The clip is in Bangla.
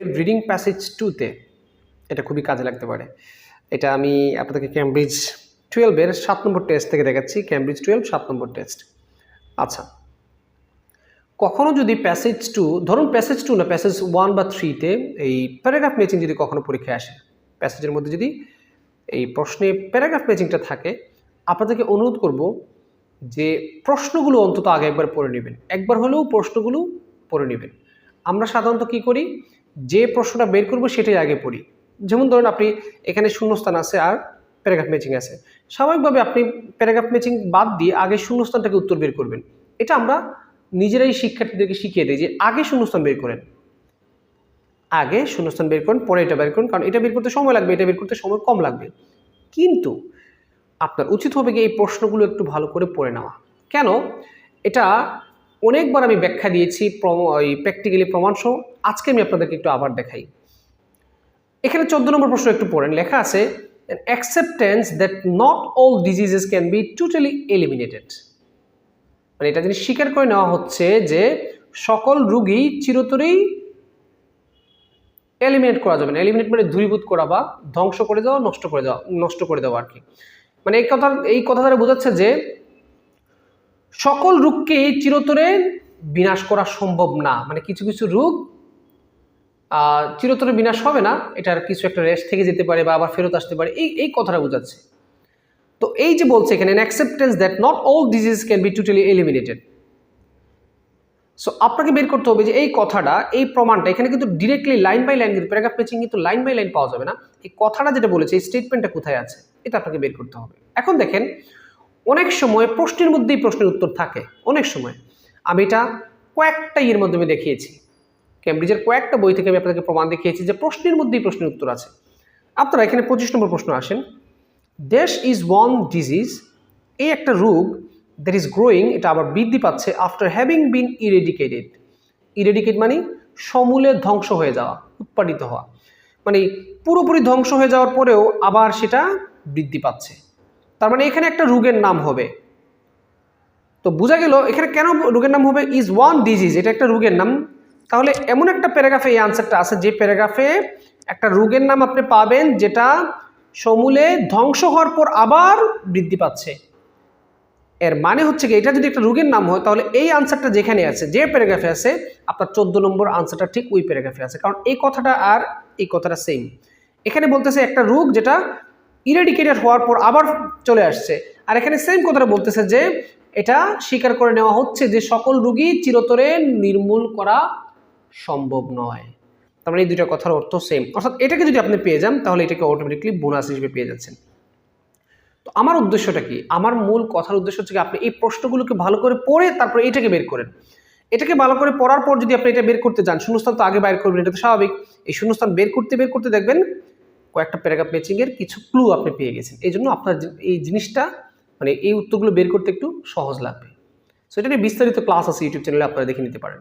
রিডিং প্যাসেজ টুতে এটা খুবই কাজে লাগতে পারে। এটা আমি আপনাদেরকে ক্যামব্রিজ টুয়েলভের সাত নম্বর টেস্ট থেকে দেখাচ্ছি। ক্যামব্রিজ টুয়েলভ সাত নম্বর টেস্ট আচ্ছা কখনো যদি প্যাসেজ টু ধরুন প্যাসেজ টু না প্যাসেজ ওয়ান বা থ্রিতে এই প্যারাগ্রাফ ম্যাচিং যদি কখনো পরীক্ষায় আসে প্যাসেজের মধ্যে যদি এই প্রশ্নে প্যারাগ্রাফ ম্যাচিংটা থাকে, আপনাদেরকে অনুরোধ করব যে প্রশ্নগুলো অন্তত আগে একবার পড়ে নেবেন। একবার হলেও প্রশ্নগুলো পড়ে নেবেন। আমরা সাধারণত কি করি? যে প্রশ্নটা বের করব সেটাই আগে পড়ি। যেমন ধরুন আপনি এখানে শূন্যস্থান আছে আর প্যারাগ্রাফ ম্যাচিং আছে। স্বাভাবিকভাবে আপনি প্যারাগ্রাফ ম্যাচিং বাদ দিয়ে আগে শূন্যস্থানটাকে উত্তর বের করবেন। এটা আমরা নিজেরাই শিক্ষার্থীদেরকে শিখিয়ে দিই যে আগে শূন্যস্থান বের করেন। আগে শূন্যস্থান বের করেন, পরে এটা বের করেন, কারণ এটা বের করতে সময় লাগবে, এটা বের করতে সময় কম লাগবে। কিন্তু আপনার উচিত হবে কি এই প্রশ্নগুলো একটু ভালো করে পড়ে নেওয়া। কেন? এটা অনেকবার আমি ব্যাখ্যা দিয়েছি ওই প্র্যাকটিক্যালি প্রমাণ সহ। আজকে আমি আপনাদেরকে একটু আবার দেখাই। এখানে চোদ্দ নম্বর প্রশ্ন একটু পড়েন লেখা আছে acceptance that not all diseases can be totally eliminated মানে এটা জিনিস স্বীকার করে নেওয়া হচ্ছে যে সকল রুগী চিরতরেই এলিমিনেট করা যাবে না। এলিমিনেট মানে দূরীভূত করা বা ধ্বংস করে দেওয়া, নষ্ট করে দেওয়া, নষ্ট করে দেওয়া আর কি। মানে এই কথা এই কথা দ্বারা বোঝাচ্ছে যে সকল রোগকে চিরতরে বিনাশ করা সম্ভব না। মানে কিছু কিছু রোগ চিরতরে বিনাশ হবে না। এটার কিছু একটা রেস্ট থেকে যেতে পারে বা আবার ফেরত আসতে পারে। এই এই কথাটা বোঝাচ্ছে। তো এই যে বলছে এখানে acceptance that not all disease can be totally eliminated so আপনাকে বের করতে হবে যে এই কথাটা, এই প্রমাণটা, এখানে কিন্তু ডিরেক্টলি লাইন বাই লাইন কিন্তু প্যারাগ্রাফ পেচিং কিন্তু লাইন বাই লাইন পাওয়া যাবে না। এই কথাটা যেটা বলেছে, এই স্টেটমেন্টটা কোথায় আছে, এটা আপনাকে বের করতে হবে। এখন দেখেন অনেক সময় প্রশ্নের মধ্যেই প্রশ্নের উত্তর থাকে, অনেক সময়। আমি এটা কয়েকটা ইয়ের মাধ্যমে দেখিয়েছি। ক্যামব্রিজের কয়েকটা বই থেকে আমি আপনাদেরকে প্রমাণ দেখিয়েছি যে প্রশ্নের মধ্যেই প্রশ্নের উত্তর আছে। আপনারা এখানে পঁচিশ নম্বর প্রশ্ন আসেন। দেশ ইজ ওয়ান ডিজিজ এই একটা রোগ দ্যাট ইজ গ্রোয়িং এটা আবার বৃদ্ধি পাচ্ছে after having been eradicated eradicate মানে সমূলে ধ্বংস হয়ে যাওয়া, উৎপাদিত হওয়া। মানে পুরোপুরি ধ্বংস হয়ে যাওয়ার পরেও আবার সেটা বৃদ্ধি পাচ্ছে। তার মানে এখানে একটা রোগের নাম হবে। তো বোঝা গেল এখানে কেন রোগের নাম হবে ইজ ওয়ান ডিজিজ এটা একটা রোগের নাম। তাহলে এমন একটা প্যারাগ্রাফে এই আনসারটা আছে যে প্যারাগ্রাফে একটা রোগের নাম আপনি পাবেন, যেটা সমূলে ধ্বংস হওয়ার পর আবার বৃদ্ধি পাচ্ছে। এর মানে হচ্ছে কি, এটা যদি একটা রোগের নাম হয়, তাহলে এই আনসারটা যেখানে আছে, যে প্যারাগ্রাফে আছে, আপনার চোদ্দ নম্বর আনসারটা ঠিক ওই প্যারাগ্রাফে আছে। কারণ এই কথাটা আর এই কথাটা সেম এখানে বলতেছে একটা রোগ যেটা ইরেডিকেটেড হওয়ার পর আবার চলে আসছে। আর এখানে সেম কথাটা বলতেছে যে, এটা স্বীকার করে নেওয়া হচ্ছে যে সকল রুগী চিরতরে নির্মূল করা সম্ভব নয়। তার মানে এই দুইটা কথার অর্থ সেম অর্থাৎ এটাকে যদি আপনি পেয়ে যান, তাহলে এটাকে অটোমেটিকলি বোনাস হিসেবে পেয়ে যাচ্ছেন। তো আমার উদ্দেশ্যটা কি? আমার মূল কথার উদ্দেশ্য হচ্ছে কি, আপনি এই প্রশ্নগুলোকে ভালো করে পড়ে তারপরে এটাকে বের করেন। এটাকে ভালো করে পড়ার পর যদি আপনি এটা বের করতে যান, শূন্যস্থান তো আগে বাইর করবেন, এটা তো স্বাভাবিক। এই শূন্যস্থান বের করতে বের করতে দেখবেন কয়েকটা প্যারাগ্রাফ ম্যাচিংয়ের কিছু ক্লু আপনি পেয়ে গেছেন। এই জন্য আপনার এই জিনিসটা মানে এই উত্তরগুলো বের করতে একটু সহজ লাগবে। সো এটা নিয়ে বিস্তারিত ক্লাস আছে ইউটিউব চ্যানেলে আপনারা দেখে নিতে পারেন।